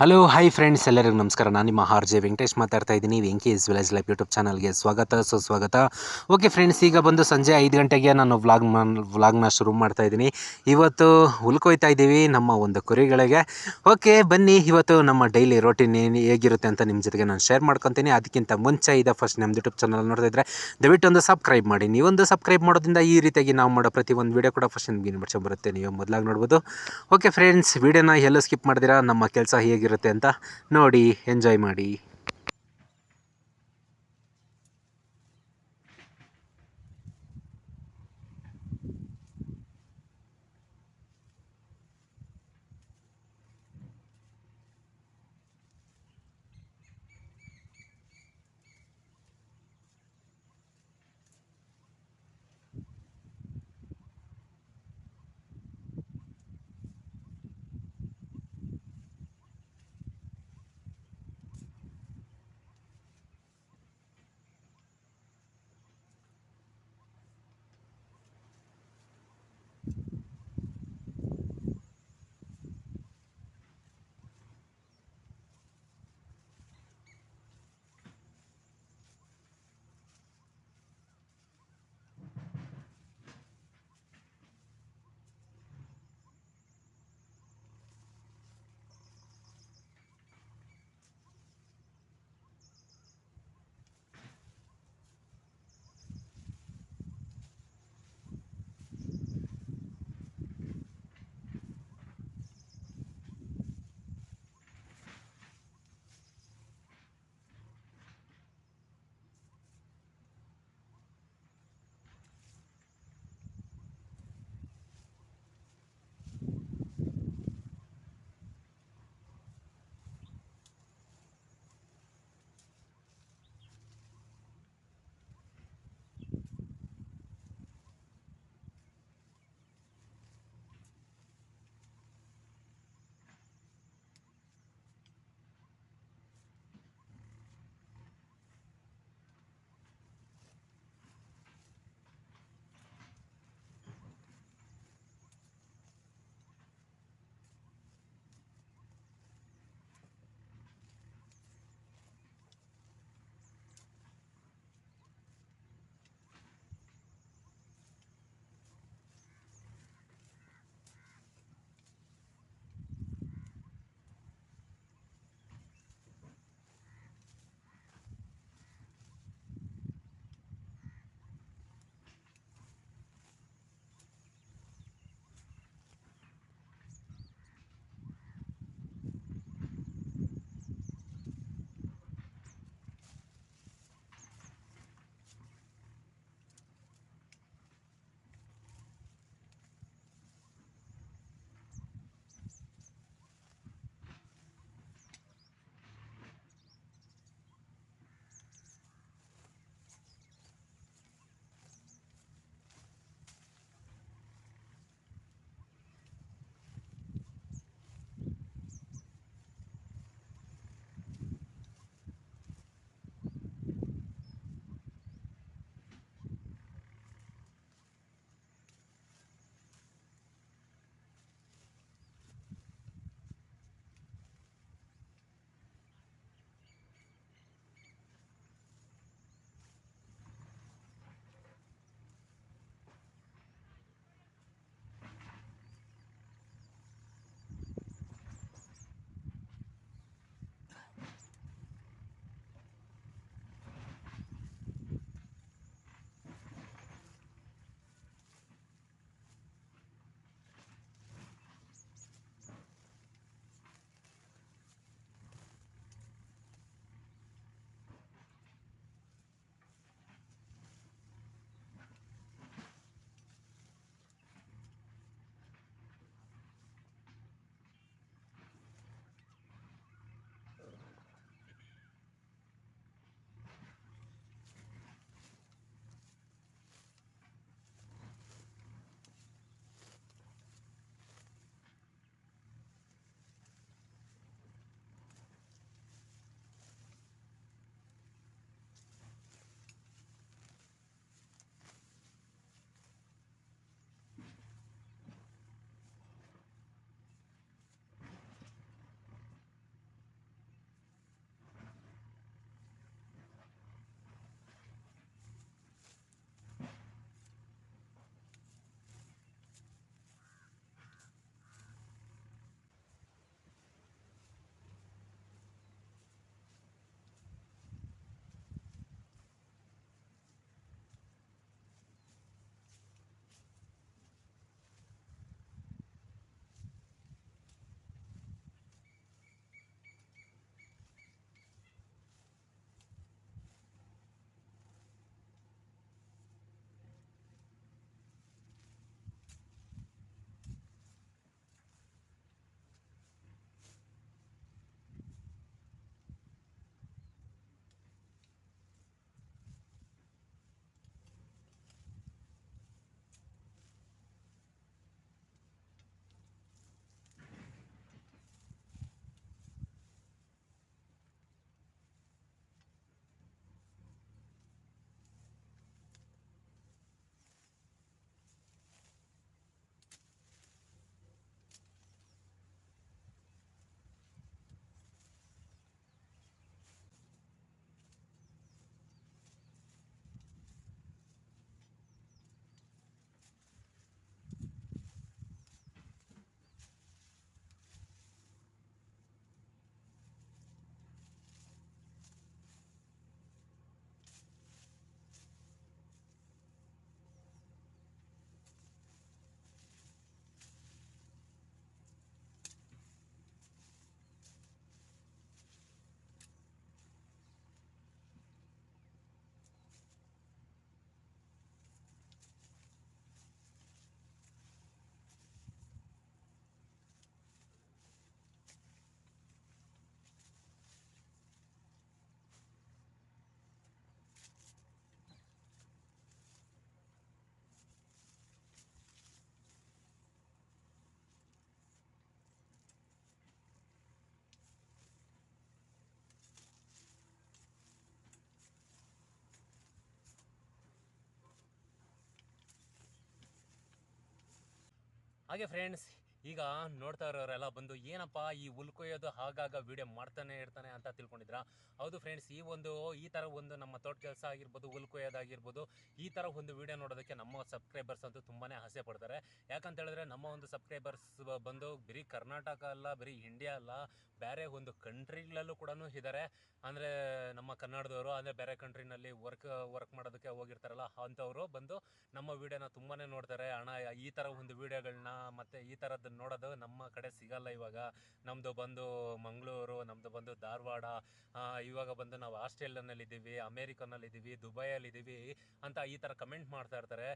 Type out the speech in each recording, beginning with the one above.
Hello hi friends ಎಲ್ಲರಿಗೂ ನಮಸ್ಕಾರ. ನಾನು ನಿಮ್ಮ ಆರ್ ಜೆ ವೆಂಕಟೇಶ್ ಮಾತಾಡ್ತಾ ಇದ್ದೀನಿ. Venki is village life YouTube ಚಾನಲ್ಗೆ ಸ್ವಾಗತ, ಸುಸ್ವಾಗತ. ಓಕೆ ಫ್ರೆಂಡ್ಸ್ ಈಗ ಬಂದು ಸಂಜೆ ಐದು ಗಂಟೆಗೆ ನಾನು ವ್ಲಾಗ್ ವ್ಲಾಗ್ನ ಶುರು ಮಾಡ್ತಾ ಇದ್ದೀನಿ. ಇವತ್ತು ಹುಲ್ಕೊಯ್ತಾ ಇದ್ದೀವಿ ನಮ್ಮ ಒಂದು ಕುರಿಗಳಿಗೆ. ಓಕೆ ಬನ್ನಿ, ಇವತ್ತು ನಮ್ಮ ಡೈಲಿ ರೊಟೀನ್ ಏನು ಹೇಗಿರುತ್ತೆ ಅಂತ ನಿಮ್ಮ ಜೊತೆಗೆ ನಾನು ಶೇರ್ ಮಾಡ್ಕೊತೀನಿ. ಅದಕ್ಕಿಂತ ಮುಂಚೆ ಇದೆ ಫಸ್ಟ್ ನಮ್ಮ ಯೂಟ್ಯೂಬ್ ಚಾನಲ್ ನೋಡ್ತಾ ಇದ್ದರೆ ದಯವಿಟ್ಟು ಒಂದು ಸಬ್ಸ್ಕ್ರೈಬ್ ಮಾಡಿ. ನೀವು ಒಂದು ಸಬ್ಸ್ಕ್ರೈಬ್ ಮಾಡೋದ್ರಿಂದ ಈ ರೀತಿಯಾಗಿ ನಾವು ಮಾಡೋ ಪ್ರತಿ ಒಂದು ವೀಡಿಯೋ ಕೂಡ ಫಸ್ಟ್ ನಿಮಗೆ ಇನ್ಫಾರ್ಮೇಷನ್ ಬರುತ್ತೆ. ನೀವು ಮೊದಲಾಗಿ ನೋಡ್ಬೋದು. ಓಕೆ ಫ್ರೆಂಡ್ಸ್ ವೀಡಿಯೋನ ಎಲ್ಲೂ ಸ್ಕಿಪ್ ಮಾಡಿದಿರಾ? ನಮ್ಮ ಕೆಲಸ ಹೇಗಿರುತ್ತೆ ಅಂತ ನೋಡಿ ಎಂಜಾಯ್ ಮಾಡಿ. ಹಾಗೆ ಫ್ರೆಂಡ್ಸ್ ಈಗ ನೋಡ್ತಾ ಇರೋರೆಲ್ಲ ಬಂದು, ಏನಪ್ಪ ಈ ಉಲ್ಕೊಯ್ಯೋದು ಆಗಾಗ ವಿಡಿಯೋ ಮಾಡ್ತಾನೆ ಇರ್ತಾನೆ ಅಂತ ತಿಳ್ಕೊಂಡಿದ್ರ? ಹೌದು ಫ್ರೆಂಡ್ಸ್ ಈ ಒಂದು, ಈ ಥರ ಒಂದು ನಮ್ಮ ತೋಟ ಕೆಲಸ ಆಗಿರ್ಬೋದು, ಉಲ್ಕೊಯ್ಯೋದಾಗಿರ್ಬೋದು, ಈ ಥರ ಒಂದು ವಿಡಿಯೋ ನೋಡೋದಕ್ಕೆ ನಮ್ಮ ಸಬ್ಸ್ಕ್ರೈಬರ್ಸ್ ಅಂತೂ ತುಂಬಾ ಆಸೆ ಪಡ್ತಾರೆ. ಯಾಕಂತ ಹೇಳಿದ್ರೆ, ನಮ್ಮ ಒಂದು ಸಬ್ಸ್ಕ್ರೈಬರ್ಸ್ ಬಂದು ಬರೀ ಕರ್ನಾಟಕ ಅಲ್ಲ, ಬರೀ ಇಂಡಿಯಾ ಅಲ್ಲ ಬೇರೆ ಒಂದು ಕಂಟ್ರಿಗಳಲ್ಲೂ ಕೂಡ ಇದ್ದಾರೆ ಅಂದರೆ ನಮ್ಮ ಕನ್ನಡದವರು, ಅಂದರೆ ಬೇರೆ ಕಂಟ್ರಿನಲ್ಲಿ ವರ್ಕ್ ವರ್ಕ್ ಮಾಡೋದಕ್ಕೆ ಹೋಗಿರ್ತಾರಲ್ಲ ಅಂಥವರು ಬಂದು ನಮ್ಮ ವೀಡಿಯೋನ ತುಂಬಾ ನೋಡ್ತಾರೆ. ಹಣ, ಈ ಥರ ಒಂದು ವಿಡಿಯೋಗಳನ್ನ ಮತ್ತು ಈ ಥರದ್ದು ನೋಡೋದು ನಮ್ಮ ಕಡೆ ಸಿಗಲ್ಲ ಇವಾಗ. ನಮ್ಮದು ಬಂದು ಮಂಗಳೂರು ನಮ್ಮದು ಬಂದು ಧಾರವಾಡ ಇವಾಗ ಬಂದು ನಾವು ಆಸ್ಟ್ರೇಲಿಯಾನಲ್ಲಿದ್ದೀವಿ, ಅಮೇರಿಕನಲ್ಲಿದ್ದೀವಿ, ದುಬೈಯಲ್ಲಿದ್ದೀವಿ ಅಂತ ಈ ಥರ ಕಮೆಂಟ್ ಮಾಡ್ತಾ ಇರ್ತಾರೆ.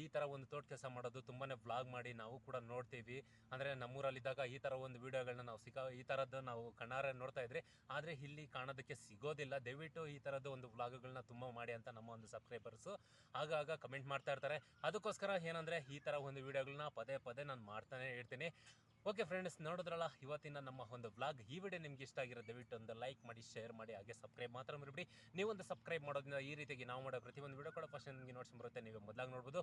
ಈ ಥರ ಒಂದು ತೋಟ ಕೆಲಸ ಮಾಡೋದು ತುಂಬಾ ವ್ಲಾಗ್ ಮಾಡಿ ನಾವು ಕೂಡ ನೋಡ್ತೀವಿ. ಅಂದರೆ ನಮ್ಮೂರಲ್ಲಿದ್ದಾಗ ಈ ಥರ ಒಂದು ವಿಡಿಯೋಗಳನ್ನ ನಾವು ಸಿಕ್ಕ ಈ ಥರದ್ದು ನಾವು ಕಣ್ಣಾರೆ ನೋಡ್ತಾ ಇದ್ರಿ. ಆದರೆ ಇಲ್ಲಿ ಕಾಣೋದಕ್ಕೆ ಸಿಗೋದಿಲ್ಲ. ದಯವಿಟ್ಟು ಈ ಥರದ್ದು ಒಂದು ವ್ಲಾಗ್ಗಳನ್ನ ತುಂಬ ಮಾಡಿ ಅಂತ ನಮ್ಮ ಒಂದು ಸಬ್ಸ್ಕ್ರೈಬರ್ಸು ಆಗಾಗ ಕಮೆಂಟ್ ಮಾಡ್ತಾ ಇರ್ತಾರೆ. ಅದಕ್ಕೋಸ್ಕರ ಏನಂದರೆ ಈ ಥರ ಒಂದು ವಿಡಿಯೋಗಳನ್ನ ಪದೇ ಪದೇ ನಾನು ಮಾಡ್ತಾನೆ ಇರ್ತೀನಿ. ಓಕೆ ಫ್ರೆಂಡ್ಸ್ ನೋಡಿದ್ರಲ್ಲ, ಇವತ್ತಿನ ನಮ್ಮ ಒಂದು ವ್ಲಾಗ್ ಈ ವಿಡಿಯೋ ನಿಮ್ಗೆ ಇಷ್ಟ ಆಗಿರೋ ದಯವಿಟ್ಟು ಒಂದು ಲೈಕ್ ಮಾಡಿ ಶೇರ್ ಮಾಡಿ, ಹಾಗೆ ಸಬ್ಸ್ಕ್ರೈಬ್ ಮಾತ್ರ ಮರಿಬಿಡಿ. ನೀವೊಂದು ಸಬ್ಸ್ಕ್ರೈಬ್ ಮಾಡೋದ್ರಿಂದ ಈ ರೀತಿಯಾಗಿ ನಾವು ಮಾಡೋ ಪ್ರತಿಯೊಂದು ವಿಡಿಯೋ ಕೂಡ ಫಸ್ಟ್ ನಿಮಗೆ ನೋಟ್ಸ್ ಬರುತ್ತೆ. ನೀವು ಮೊದಲಾಗಿ ನೋಡ್ಬೋದು.